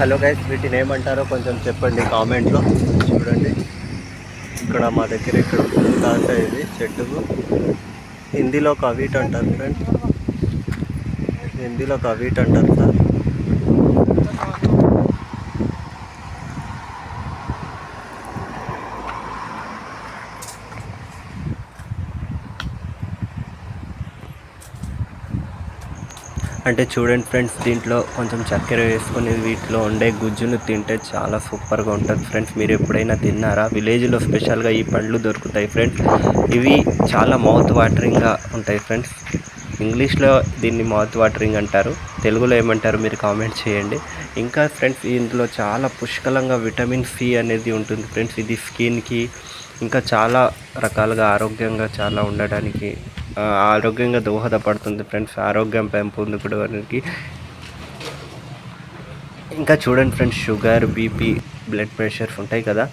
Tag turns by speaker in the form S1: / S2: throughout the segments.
S1: Hello guys వీటిని ఏమంటారో కొంచెం చెప్పండి కామెంట్లో. చూడండి. ఇక్కడ మా దగ్గర ఇక్కడ కాసా ఇది చెట్టుకు హిందీలో కవీట్ అంటారు ఫ్రెండ్ హిందీలో కవీట్ అంటారు సార్. అంటే చూడండి ఫ్రెండ్స్ దీంట్లో కొంచెం చక్కెర వేసుకొని వీటిలో ఉండే గుజ్జును తింటే చాలా సూపర్గా ఉంటుంది ఫ్రెండ్స్. మీరు ఎప్పుడైనా తిన్నారా? విలేజ్లో స్పెషల్గా ఈ పండ్లు దొరుకుతాయి ఫ్రెండ్స్. ఇవి చాలా మౌత్ వాటరింగ్గా ఉంటాయి ఫ్రెండ్స్. ఇంగ్లీష్లో దీన్ని మౌత్ వాటరింగ్ అంటారు. తెలుగులో ఏమంటారు మీరు కామెంట్ చేయండి. ఇంకా ఫ్రెండ్స్ ఇందులో చాలా పుష్కలంగా విటమిన్ సి అనేది ఉంటుంది ఫ్రెండ్స్. ఇది స్కిన్కి ఇంకా చాలా రకాలుగా ఆరోగ్యంగా చాలా ఉండడానికి ఆరోగ్యంగా దోహదపడుతుంది ఫ్రెండ్స్. ఆరోగ్యం పెంపొందుకోవడానికి. ఇంకా చూడండి friends sugar BP blood pressures ఉంటాయి కదా.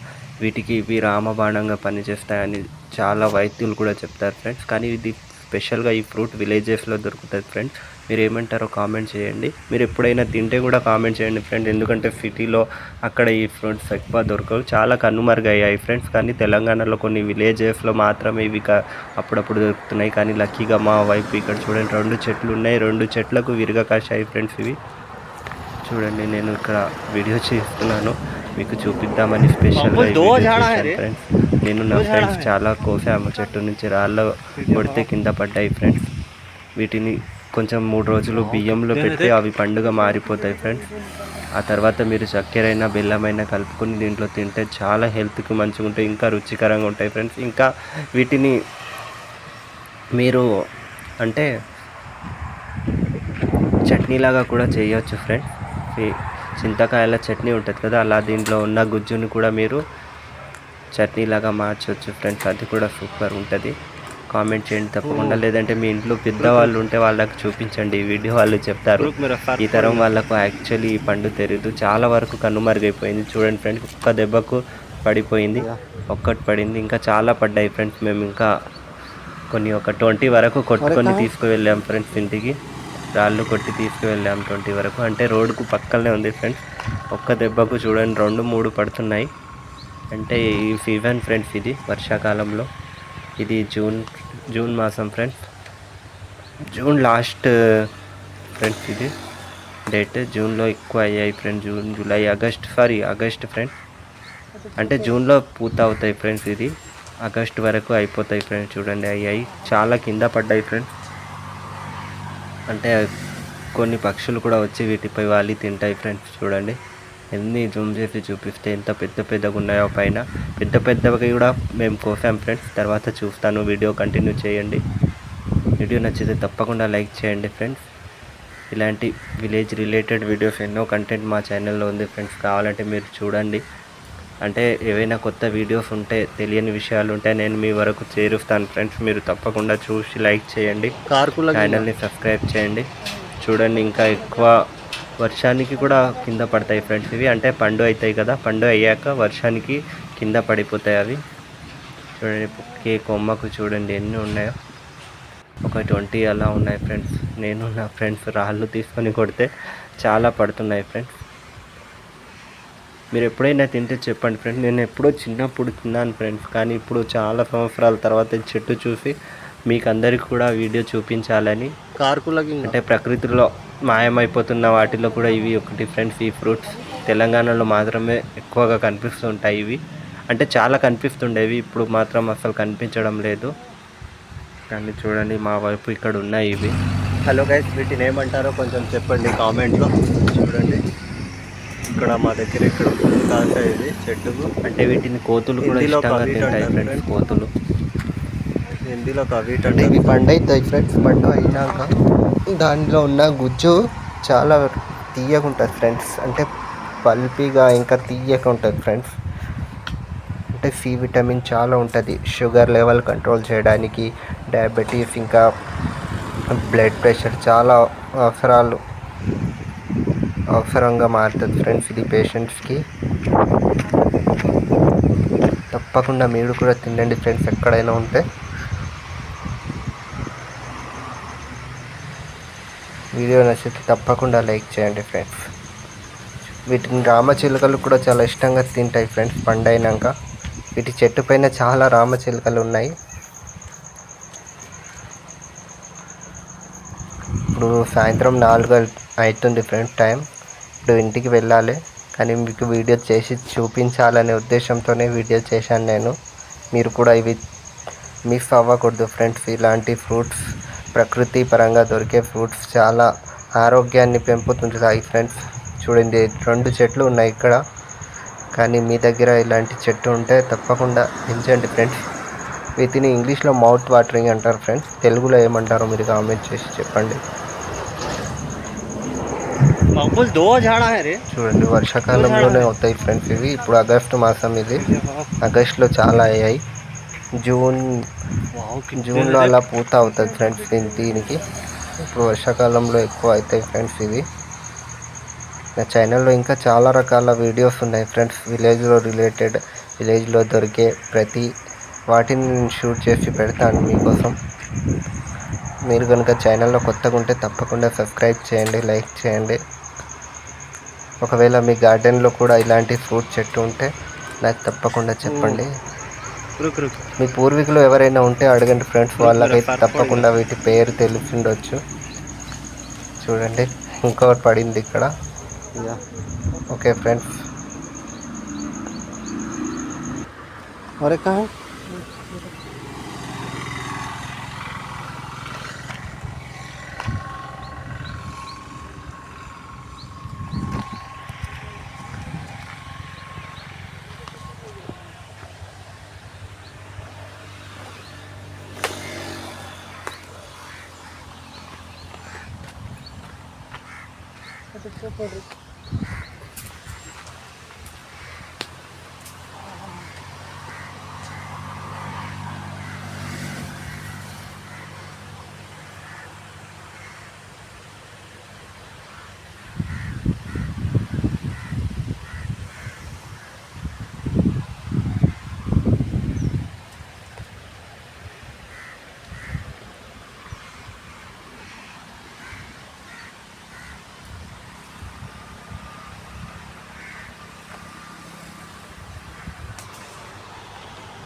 S1: వీటికి ఇవి రామబాణంగా పనిచేస్తాయని చాలా వైద్యులు కూడా చెప్తారు ఫ్రెండ్స్. కానీ ఇది స్పెషల్గా ఈ ఫ్రూట్ విలేజెస్లో దొరుకుతుంది ఫ్రెండ్స్. మీరు ఏమంటారో కామెంట్ చేయండి. మీరు ఎప్పుడైనా తింటే కూడా కామెంట్ చేయండి ఫ్రెండ్. ఎందుకంటే సిటీలో అక్కడ ఈ ఫ్రూట్స్ ఎక్కువ దొరకవు. చాలా కనుమరుగయ్యాయి ఫ్రెండ్స్. కానీ తెలంగాణలో కొన్ని విలేజెస్లో మాత్రమే ఇవి క- అప్పుడప్పుడు దొరుకుతున్నాయి. కానీ లక్కీగా మా వైపు ఇక్కడ చూడండి. రెండు చెట్లు ఉన్నాయి. రెండు చెట్లకు విరగ కాశాయి ఫ్రెండ్స్ ఇవి. చూడండి నేను ఇక్కడ వీడియో చేస్తున్నాను. మీకు చూపిద్దామని స్పెషల్గా ఫ్రెండ్స్. నేను నా ఫ్రెండ్స్ చాలా కోసాము చెట్టు నుంచి రాళ్ళు కొడితే కింద పడ్డాయి ఫ్రెండ్స్ వీటిని కొంచెం మూడు రోజులు బియ్యంలో పెడితే అవి పండుగ మారిపోతాయి ఫ్రెండ్స్ ఆ తర్వాత మీరు చక్కెరైనా బెల్లమైనా కలుపుకొని దీంట్లో తింటే చాలా హెల్త్కి మంచిగా ఉంటాయి ఇంకా రుచికరంగా ఉంటాయి ఫ్రెండ్స్ ఇంకా వీటిని మీరు అంటే చట్నీలాగా కూడా చేయొచ్చు ఫ్రెండ్స్ చింతకాయల చట్నీ ఉంటుంది కదా అలా దీంట్లో ఉన్న గుజ్జుని కూడా మీరు చట్నీలాగా మార్చవచ్చు ఫ్రెండ్స్ అది కూడా సూపర్ ఉంటుంది. కామెంట్ చేయండి తప్పకుండా. లేదంటే మీ ఇంట్లో పెద్దవాళ్ళు ఉంటే వాళ్ళకి చూపించండి ఈ వీడియో వాళ్ళు చెప్తారు. ఈ తరం వాళ్ళకు యాక్చువల్లీ ఈ పండు తెలియదు చాలా వరకు కనుమరుగైపోయింది. చూడండి ఫ్రెండ్స్ ఒక్క దెబ్బకు పడిపోయింది. ఒక్కటి పడింది. ఇంకా చాలా పడ్డాయి ఫ్రెండ్స్. మేము ఇంకా కొన్ని ఒక ట్వంటీ వరకు కొట్టుకొని తీసుకువెళ్ళాం ఫ్రెండ్స్ ఇంటికి. రాళ్ళు కొట్టి తీసుకువెళ్ళాం ట్వంటీ వరకు. అంటే రోడ్డుకు పక్కనే ఉంది ఫ్రెండ్స్. ఒక్క దెబ్బకు చూడండి రెండు మూడు పడుతున్నాయి. అంటే ఈ సీజన్ ఫ్రెండ్స్ ఇది వర్షాకాలంలో. ఇది జూన్ జూన్ మాసం friends June last friends uh, ఇది. డేట్ జూన్లో ఎక్కువ అయ్యాయి friend June July August sorry August friend అంటే జూన్లో పూత అవుతాయి ఫ్రెండ్స్ ఇది. ఆగస్ట్ వరకు అయిపోతాయి ఫ్రెండ్స్ చూడండి అయ్యాయి. చాలా కింద పడ్డాయి ఫ్రెండ్స్ అంటే కొన్ని పక్షులు కూడా వచ్చి వీటిపై వాలి తింటాయి ఫ్రెండ్స్ చూడండి. ఎన్ని జూమ్ చేసి చూపిస్తే ఎంత పెద్ద పెద్దగా ఉన్నాయో పైన. పెద్ద పెద్దవి కూడా మేము కోసాం ఫ్రెండ్స్. తర్వాత చూస్తాను. వీడియో కంటిన్యూ చేయండి. వీడియో నచ్చితే తప్పకుండా లైక్ చేయండి ఫ్రెండ్స్. ఇలాంటి విలేజ్ రిలేటెడ్ వీడియోస్ ఎన్నో కంటెంట్ మా ఛానల్లో ఉంది ఫ్రెండ్స్. కావాలంటే మీరు చూడండి. అంటే ఏవైనా కొత్త వీడియోస్ ఉంటే తెలియని విషయాలు ఉంటే నేను మీ వరకు చేరుస్తాను ఫ్రెండ్స్. మీరు తప్పకుండా చూసి లైక్ చేయండి. ఛానల్ని సబ్స్క్రైబ్ చేయండి. చూడండి ఇంకా ఎక్కువ వర్షానికి కూడా కింద పడతాయి ఫ్రెండ్స్ ఇవి. అంటే పండు అవుతాయి కదా పండు అయ్యాక వర్షానికి కింద పడిపోతాయి అవి. చూడండి కే కొమ్మకు చూడండి ఎన్ని ఉన్నాయో. ఒక ట్వంటీ అలా ఉన్నాయి ఫ్రెండ్స్. నేను నా ఫ్రెండ్స్ రాళ్ళు తీసుకొని కొడితే చాలా పడుతున్నాయి ఫ్రెండ్స్. మీరు ఎప్పుడైనా తింటే చెప్పండి ఫ్రెండ్స్. నేను ఎప్పుడో చిన్నప్పుడు తిన్నాను ఫ్రెండ్స్. కానీ ఇప్పుడు చాలా సంవత్సరాల తర్వాత చెట్టు చూసి మీకు అందరికి కూడా వీడియో చూపించాలని
S2: కార్కులకి
S1: అంటే ప్రకృతిలో మాయమైపోతున్న వాటిలో కూడా ఇవి ఒకటి ఫ్రెండ్స్ ఈ ఫ్రూట్స్ తెలంగాణలో మాత్రమే ఎక్కువగా కనిపిస్తుంటాయి ఇవి. అంటే చాలా కనిపిస్తుండేవి ఇప్పుడు మాత్రం అసలు కనిపించడం లేదు. కానీ చూడండి మా వైపు ఇక్కడ ఉన్నాయి ఇవి. హలో గైస్ వీటిని ఏమంటారో కొంచెం చెప్పండి కామెంట్లో. చూడండి. ఇక్కడ మా దగ్గర ఇక్కడ కాసా ఇది చెట్టుకు. అంటే వీటిని కోతులు కూడా ఇష్టంగా తింటాయి ఫ్రెండ్స్. కోతులు.
S2: హిందీలో కవీట్
S1: అంటే ఇవి పండు ఫ్రెండ్స్ పండు అయినాక దానిలో ఉన్న గుజ్జు చాలా తీయగా ఉంటుంది ఫ్రెండ్స్. అంటే పల్పీగా ఇంకా తీయగా ఉంటుంది ఫ్రెండ్స్. అంటే సి విటమిన్ చాలా ఉంటుంది. షుగర్ లెవెల్ కంట్రోల్ చేయడానికి డయాబెటీస్ ఇంకా బ్లడ్ ప్రెషర్ చాలా అవసరాలు అవసరంగా మారుతుంది ఫ్రెండ్స్ ఇది పేషెంట్స్కి. తప్పకుండా మీరు కూడా తినండి ఫ్రెండ్స్ ఎక్కడైనా ఉంటే. వీడియో నచ్చితే తప్పకుండా లైక్ చేయండి ఫ్రెండ్స్. వీటిని రామచిలుకలు కూడా చాలా ఇష్టంగా తింటాయి ఫ్రెండ్స్ పండైనాక. వీటి చెట్టు పైన చాలా రామచిలుకలు ఉన్నాయి. ఇప్పుడు సాయంత్రం నాలుగు అవుతుంది ఫ్రెండ్స్ టైం. ఇప్పుడు ఇంటికి వెళ్ళాలి. కానీ మీకు వీడియో చేసి చూపించాలనే ఉద్దేశంతోనే వీడియో చేశాను నేను. మీరు కూడా ఇవి మిస్ అవ్వకూడదు ఫ్రెండ్స్. ఇలాంటి ఫ్రూట్స్ ప్రకృతి పరంగా దొరికే ఫ్రూట్స్ చాలా ఆరోగ్యాన్ని పెంపుతుంటాయి. ఫ్రెండ్స్ చూడండి రెండు చెట్లు ఉన్నాయి ఇక్కడ. కానీ మీ దగ్గర ఇలాంటి చెట్టు ఉంటే తప్పకుండా పెంచండి ఫ్రెండ్స్. వీటిని ఇంగ్లీష్లో మౌత్ వాటరింగ్ అంటారు ఫ్రెండ్స్. తెలుగులో ఏమంటారో మీరు కామెంట్ చేసి చెప్పండి. చూడండి వర్షాకాలంలోనే అవుతాయి ఫ్రెండ్స్ ఇవి. ఇప్పుడు ఆగస్టు మాసం ఇది. ఆగస్టులో చాలా అయ్యాయి. జూన్ జూన్లో అలా పూత అవుతుంది ఫ్రెండ్స్ దీని దీనికి. ఇప్పుడు వర్షాకాలంలో ఎక్కువ అవుతాయి ఫ్రెండ్స్ ఇవి. నా ఛానల్లో ఇంకా చాలా రకాల వీడియోస్ ఉన్నాయి ఫ్రెండ్స్. విలేజ్లో రిలేటెడ్ విలేజ్లో దొరికే ప్రతి వాటిని నేను షూట్ చేసి పెడతాను మీకోసం. మీరు కనుక ఛానల్లో కొత్తగా ఉంటే తప్పకుండా సబ్స్క్రైబ్ చేయండి లైక్ చేయండి. ఒకవేళ మీ గార్డెన్లో కూడా ఇలాంటి ఫ్రూట్ చెట్టు ఉంటే నాకు తప్పకుండా చెప్పండి. మీ పూర్వీకులు ఎవరైనా ఉంటే అడగండి ఫ్రెండ్స్ వాళ్ళకైతే తప్పకుండా వీటి పేరు తెలిసి ఉండొచ్చు చూడండి ఇంకొకటి పడింది ఇక్కడ. Okay
S2: friends. சப்ஸ்கிரைப் போடுறேன்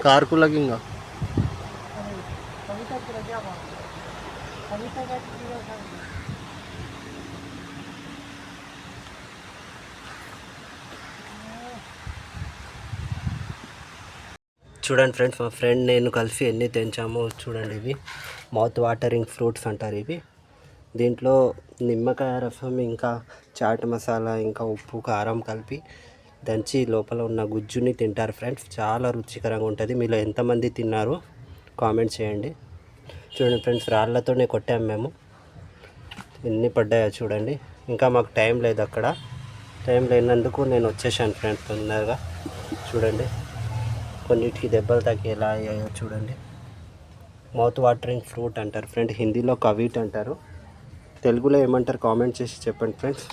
S2: कार को लगेगा
S1: చూడండి ఫ్రెండ్స్ మా ఫ్రెండ్ నేను కలిసి ఎన్ని తెంచామో చూడండి ఇవి మౌత్ వాటరింగ్ ఫ్రూట్స్ అంటారు ఇవి దీంట్లో నిమ్మకాయ రసం ఇంకా చాట్ మసాలా ఇంకా ఉప్పు కారం కలిపి దంచి లోపల ఉన్న గుజ్జుని తింటారు ఫ్రెండ్స్. చాలా రుచికరంగా ఉంటుంది. మీలో ఎంతమంది తిన్నారు? కామెంట్ చేయండి. చూడండి ఫ్రెండ్స్ రాళ్ళతోనే కొట్టాము మేము. ఎన్ని పడ్డాయో చూడండి. ఇంకా మాకు టైం లేదు అక్కడ. టైం లేనందుకు నేను వచ్చేసాను ఫ్రెండ్స్ తొందరగా. చూడండి కొన్నిటికి దెబ్బలు తగ్గి ఎలా అయ్యాయో చూడండి. మౌత్ వాటరింగ్ ఫ్రూట్ అంటారు ఫ్రెండ్ హిందీలో కవీట్ అంటారు. తెలుగులో ఏమంటారు కామెంట్ చేసి చెప్పండి ఫ్రెండ్స్.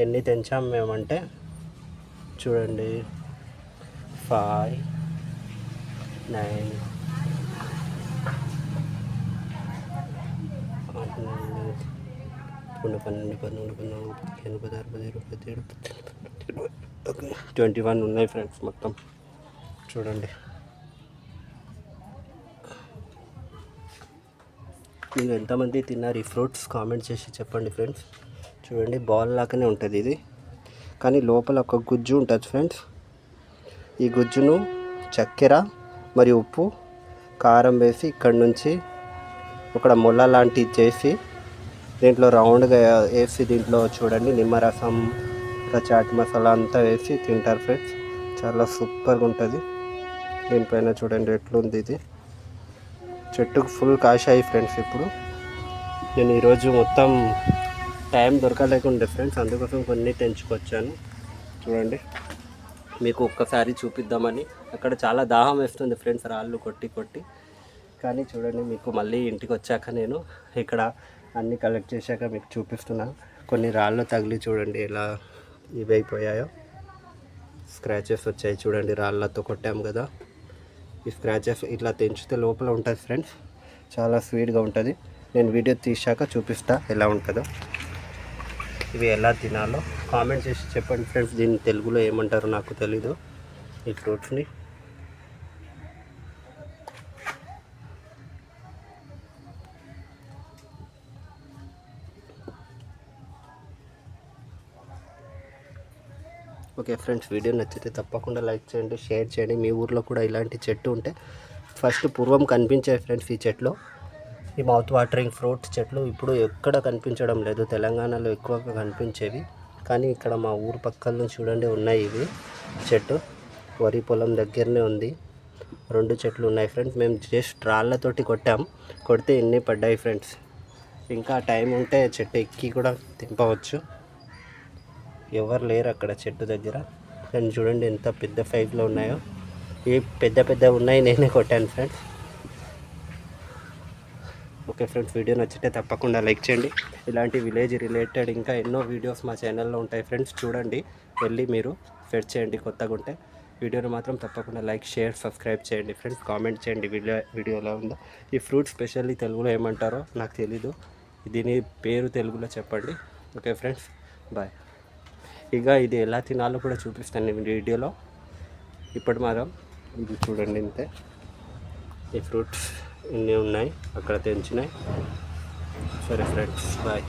S1: ఎన్ని తెంచాం మేమంటే చూడండి. ఫైవ్ నైన్ పదకొండు పన్నెండు పదమూడు పద్నాలుగు పదిహేను పదహారు పదిహేడు పదిహేడు ఓకే ట్వంటీ వన్ ఉన్నాయి ఫ్రెండ్స్ మొత్తం. చూడండి. మీరు ఎంతమంది తిన్నారు? ఈ ఫ్రూట్స్ కామెంట్ చేసి చెప్పండి ఫ్రెండ్స్ చూడండి బాల్ లాగానే ఉంటుంది ఇది. కానీ లోపల ఒక గుజ్జు ఉంటుంది ఫ్రెండ్స్. ఈ గుజ్జును చక్కెర మరియు ఉప్పు కారం వేసి ఇక్కడ నుంచి ఒక మొల లాంటిది చేసి దీంట్లో రౌండ్గా వేసి దీంట్లో చూడండి నిమ్మరసం ఇంకా చాట్ మసాలా అంతా వేసి తింటారు ఫ్రెండ్స్. చాలా సూపర్గా ఉంటుంది. దీనిపైన చూడండి ఎట్లుంది ఇది. చెట్టుకు ఫుల్ కాశాయి ఫ్రెండ్స్ ఇప్పుడు. నేను ఈరోజు మొత్తం టైం దొరకలేకుండా ఫ్రెండ్స్ అందుకోసం కొన్ని తెంచుకొచ్చాను. చూడండి. మీకు ఒక్కసారి చూపిద్దామని. అక్కడ చాలా దాహం వేస్తుంది ఫ్రెండ్స్ రాళ్ళు కొట్టి కొట్టి. కానీ చూడండి మీకు మళ్ళీ ఇంటికి వచ్చాక నేను ఇక్కడ అన్నీ కలెక్ట్ చేశాక మీకు చూపిస్తున్నాను కొన్ని రాళ్ళు తగిలి చూడండి ఎలా ఇవైపోయాయో. అయిపోయాయో స్క్రాచెస్ వచ్చాయి చూడండి రాళ్ళతో కొట్టాము కదా. ఈ స్క్రాచెస్ ఇట్లా తెంచితే లోపల ఉంటుంది ఫ్రెండ్స్ చాలా స్వీట్గా ఉంటుంది. నేను వీడియో తీసాక చూపిస్తా ఎలా ఉంటుందో. ఇవి ఎలా తినాలో కామెంట్ చేసి చెప్పండి ఫ్రెండ్స్. దీన్ని తెలుగులో ఏమంటారో నాకు తెలీదు. ఈ ఫ్రూట్స్ని. ఓకే ఫ్రెండ్స్ వీడియో నచ్చితే తప్పకుండా లైక్ చేయండి షేర్ చేయండి. మీ ఊర్లో కూడా ఇలాంటి చెట్టు ఉంటే ఫస్ట్ పూర్వం కనిపించాయి ఫ్రెండ్స్ ఈ చెట్లో. ఈ మౌత్ వాటరింగ్ ఫ్రూట్ చెట్లు ఇప్పుడు ఎక్కడ కనిపించడం లేదు. తెలంగాణలో ఎక్కువగా కనిపించేవి. కానీ ఇక్కడ మా ఊరు పక్కన చూడండి ఉన్నాయి ఇవి చెట్టు. వరి పొలం దగ్గరనే ఉంది. రెండు చెట్లు ఉన్నాయి ఫ్రెండ్స్. మేము జస్ట్ రాళ్ళతోటి కొట్టాం. కొడితే ఇన్ని పడ్డాయి ఫ్రెండ్స్? ఇంకా టైం ఉంటే చెట్టు ఎక్కి కూడా తింపవచ్చు ఎవరు లేరు అక్కడ చెట్టు దగ్గర. కానీ చూడండి ఎంత పెద్ద ఫైవ్లో ఉన్నాయో. ఈ పెద్ద పెద్ద ఉన్నాయి నేనే కొట్టాను ఫ్రెండ్స్. ఓకే ఫ్రెండ్స్ వీడియో నచ్చితే తప్పకుండా లైక్ చేయండి. ఇలాంటి విలేజ్ రిలేటెడ్ ఇంకా ఎన్నో వీడియోస్ మా ఛానల్లో ఉంటాయి ఫ్రెండ్స్ చూడండి. వెళ్ళి మీరు ఫెడ్ చేయండి కొత్తగా ఉంటే. వీడియోని మాత్రం తప్పకుండా లైక్ షేర్ సబ్స్క్రైబ్ చేయండి ఫ్రెండ్స్. కామెంట్ చేయండి వీడియో వీడియో ఎలా ఉందో. ఈ ఫ్రూట్ స్పెషల్లీ తెలుగులో ఏమంటారో నాకు తెలీదు. దీని పేరు తెలుగులో చెప్పండి. Okay friends bye. ఇక ఇది ఎలా తినాలో కూడా చూపిస్తాను నేను వీడియోలో. ఇప్పుడు మాత్రం ఇది చూడండి ఇంతే. ఈ ఫ్రూట్స్ ఇన్ని ఉన్నాయి. అక్కడ తెంచినాయి. సరే ఫ్రెండ్స్ బాయ్